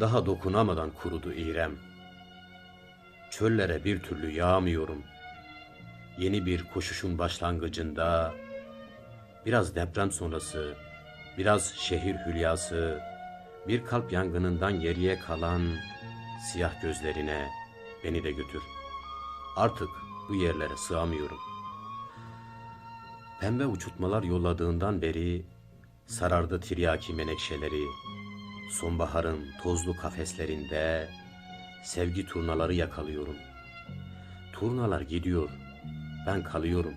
Daha dokunamadan kurudu İrem. Çöllere bir türlü yağmıyorum. Yeni bir koşuşun başlangıcında biraz deprem sonrası, biraz şehir hülyası, bir kalp yangınından geriye kalan siyah gözlerine beni de götür. Artık bu yerlere sığamıyorum. Pembe uçurtmalar yolladığından beri sarardı tiryaki menekşeleri, sonbaharın tozlu kafeslerinde sevgi turnaları yakalıyorum. Turnalar gidiyor, ben kalıyorum.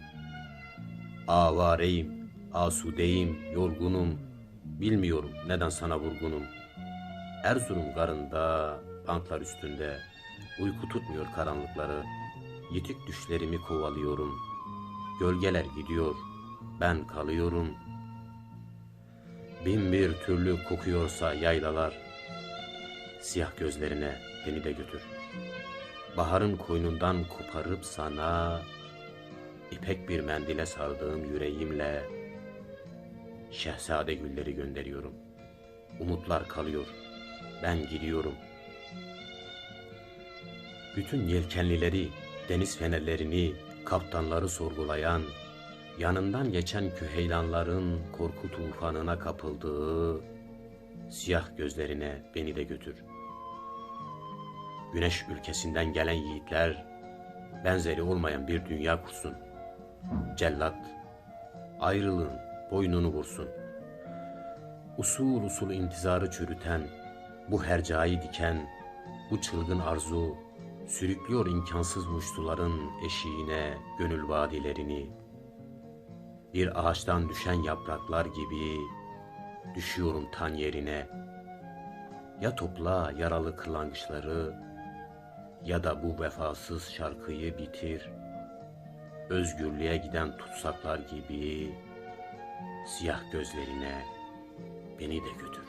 Avareyim, asudeyim, yorgunum, bilmiyorum neden sana vurgunum. Erzurum garında, banklar üstünde, uyku tutmuyor karanlıkları. Yitik düşlerimi kovalıyorum. Gölgeler gidiyor, ben kalıyorum. Bin bir türlü kokuyorsa yaylalar, siyah gözlerine beni de götür. Baharın koynundan koparıp sana, ipek bir mendile sardığım yüreğimle, şehzade gülleri gönderiyorum. Umutlar kalıyor, ben gidiyorum. Bütün yelkenlileri, deniz fenerlerini, kaptanları sorgulayan, yanından geçen küheylanların korku tufanına kapıldığı siyah gözlerine beni de götür. Güneş ülkesinden gelen yiğitler benzeri olmayan bir dünya kursun. Cellat ayrılığın boynunu vursun. Usul usul intizarı çürüten, bu hercai diken, bu çılgın arzu sürüklüyor imkansız muştuların eşiğine gönül vadilerini. Bir ağaçtan düşen yapraklar gibi düşüyorum tan yerine. Ya topla yaralı kırlangıçları ya da bu vefasız şarkıyı bitir. Özgürlüğe giden tutsaklar gibi siyah gözlerine beni de götür.